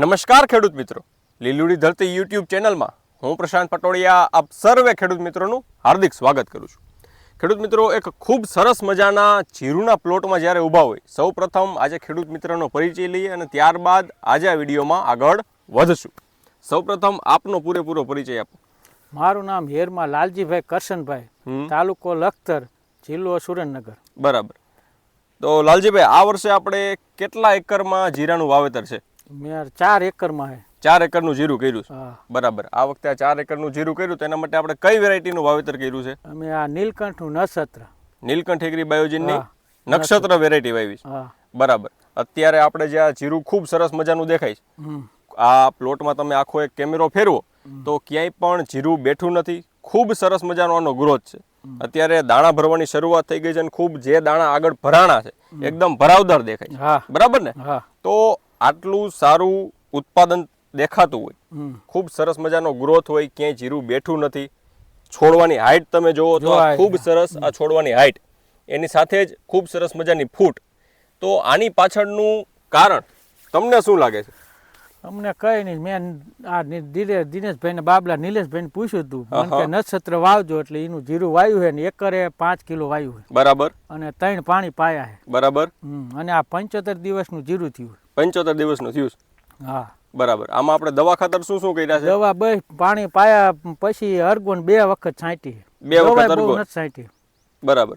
નમસ્કાર ખેડૂત મિત્રો. લીલુડી ધરતી યુટ્યુબ ચેનલમાં હું પ્રશાંત પટોડિયા આપ સર્વે ખેડૂત મિત્રોનું હાર્દિક સ્વાગત કરું છું. ખેડૂત મિત્રો એક ખૂબ સરસ મજાના જીરુના પ્લોટમાં જ્યારે ઊભા હોય સૌ પ્રથમ આજે ખેડૂત મિત્રનો પરિચય લઈએ અને ત્યારબાદ આજે આ વિડીયોમાં આગળ વધશું. સૌ પ્રથમ આપનો પૂરેપૂરો પરિચય આપો. મારું નામ હેરમાં લાલજીભાઈ કરશનભાઈ. તાલુકો લખતર જિલ્લો સુરેન્દ્રનગર. બરાબર. તો લાલજીભાઈ આ વર્ષે આપણે કેટલા એકરમાં જીરાનું વાવેતર છે? મેં ચાર એકરમાં હે. ચાર એકરનું જીરું કર્યું છે. બરાબર. આ વખતે આ ચાર એકરનું જીરું કર્યું તેના માટે આપણે કઈ વેરાયટીનું વાવેતર કર્યું છે? અમે આ નીલકંઠનું નક્ષત્ર. નીલકંઠ એગ્રી બાયોજીનની નક્ષત્ર વેરાયટી વાવી છે. બરાબર. અત્યારે આપણે જે આ જીરું ખૂબ સરસ મજાનું દેખાય છે. આ પ્લોટમાં તમે આખો એક કેમેરો ફેરવો તો ક્યાંય પણ જીરું બેઠું નથી. ખૂબ સરસ મજાનો આનો ગ્રોથ છે. અત્યારે દાણા ભરવાની શરૂઆત થઈ ગઈ છે અને ખૂબ જે દાણા આગળ ભરાણા છે એકદમ ભરાવદાર દેખાય છે. બરાબર ને? તો આટલું સારું ઉત્પાદન દેખાતું હોય ખૂબ સરસ મજાનો ગ્રોથ હોય ક્યાંય જીરું બેઠું નથી. છોડવાની હાઈટ તમે જોવો તો ખૂબ સરસ આ છોડવાની હાઈટ એની સાથે જ ખૂબ સરસ મજાની ફૂટ. તો આની પાછળનું કારણ તમને શું લાગે છે? અમને કઈ નહીં. મેં આ દિલે- દિનેશભાઈને બાબલા નિલેશભાઈને પૂછ્યું હતું કે નક્ષત્ર વાવજો એટલે એનું જીરું વાયું છે ને એકરે પાંચ કિલો વાયું છે બરાબર. અને ત્રણ પાણી પાયા છે બરાબર. અને આ પંચોતેર દિવસનું જીરું થયું પંચોતેર દિવસનું થયું હા. બરાબર. આમાં આપણે દવા ખાતર શું શું કર્યા છે? દવા બે પાણી પાયા પછી અર્ગોન બે વખત છાંટી. બે વખત અર્ગોન? છાંટી. બરાબર.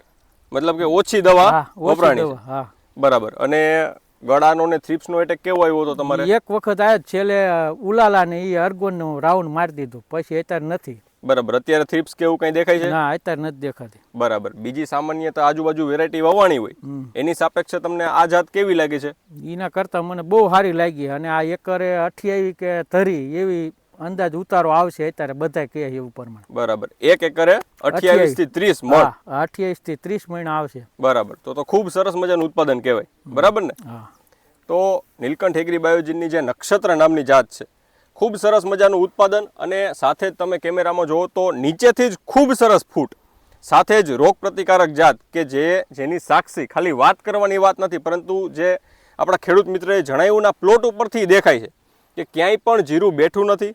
મતલબ કે ઓછી દવા વપરાણી હા. બરાબર. અને ગળાનો ને થ્રિપ્સનો એટેક કેવો આવ્યો હતો તમારે? એક વખત આવ્યો છેલ્લે ઉલાલા ને એ અર્ગોનનું રાઉન્ડ મારી દીધું. પછી અત્યારે નથી. બરાબર. અત્યારે થ્રીપ્સ કેવું કંઈ દેખાય છે? ના અત્યારે નથી દેખાતી. બરાબર. બીજી સામાન્ય તો આજુબાજુ વેરાયટી વવાણી હોય. એની સાપેક્ષે તમને આ જાત કેવી લાગે છે? એના કરતા મને બહુ સારી લાગી અને આ એકરે અઠ્યાવી કે ધરી એવી અંદાજ ઉતારો આવશે અત્યારે બધા કહે એવું પ્રમાણે. બરાબર. એક એકરે અઠ્યાવીસથી ત્રીસ મણ. અઠ્યાવીસથી ત્રીસ મહિના આવશે. બરાબર. તો તો ખૂબ સરસ મજાનું ઉત્પાદન કહેવાય. બરાબર ને? તો નીલકંઠ એગ્રી બાયોજીનની જે નક્ષત્ર નામની જાત છે ખૂબ સરસ મજાનું ઉત્પાદન અને સાથે જ તમે કેમેરામાં જુઓ તો નીચેથી જ ખૂબ સરસ ફૂટ સાથે જ રોગ પ્રતિકારક જાત કે જે જેની સાક્ષી ખાલી વાત કરવાની વાત નથી પરંતુ જે આપણા ખેડૂત મિત્રએ જણાવ્યું ના પ્લોટ ઉપરથી દેખાય છે કે ક્યાંય પણ જીરું બેઠું નથી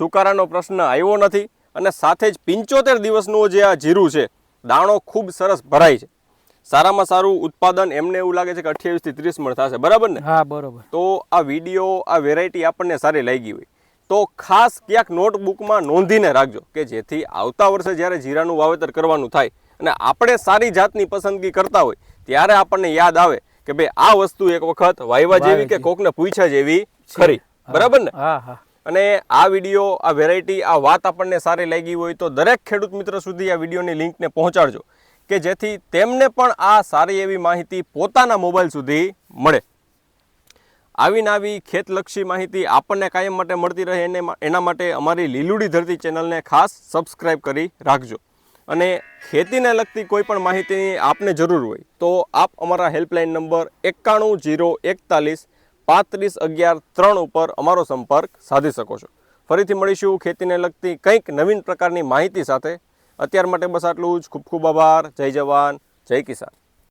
સુકારાનો પ્રશ્ન આવ્યો નથી અને સાથે જ પંચોતેર દિવસનું જે આ જીરું છે દાણો ખૂબ સરસ ભરાય છે. સારામાં સારું ઉત્પાદન એમને એવું લાગે છે કે અઠ્યાવીસથી ત્રીસ મણ થશે બરાબર ને? હા બરોબર. તો આ વીડિયો આ વેરાયટી આપણને સારી લાગી હોય. તો ખાસ ક્યાંક નોટબુકમાં નોંધીને રાખજો કે જેથી આવતા વર્ષે જ્યારે જીરાનું વાવેતર કરવાનું થાય અને આપણે સારી જાતની પસંદગી કરતા હોય ત્યારે આપણને યાદ આવે કે ભાઈ આ વસ્તુ એક વખત વાયવા જેવી કે કોકને પૂછ્યા જેવી ખરી. બરાબર ને? અને આ વીડિયો આ વેરાયટી આ વાત આપણને સારી લાગી હોય તો દરેક ખેડૂત મિત્ર સુધી આ વિડીયોની લિંકને પહોંચાડજો કે જેથી તેમને પણ આ સારી એવી માહિતી પોતાના મોબાઈલ સુધી મળે. આવી ને આવી ખેતલક્ષી માહિતી આપણને કાયમ માટે મળતી રહે એને એના માટે અમારી લીલુડી ધરતી ચેનલને ખાસ સબસ્ક્રાઈબ કરી રાખજો. અને ખેતીને લગતી કોઈ પણ માહિતીની આપને જરૂર હોય તો આપ અમારા હેલ્પલાઇન નંબર એકાણું જીરો એકતાલીસ પાંત્રીસ અગિયાર ત્રણ ઉપર અમારો સંપર્ક સાધી શકો છો. ફરીથી મળીશું ખેતીને લગતી કંઈક નવીન પ્રકારની માહિતી સાથે. અત્યાર માટે બસ આટલું જ. ખૂબ ખૂબ આભાર. જય જવાન. જય કિસાન.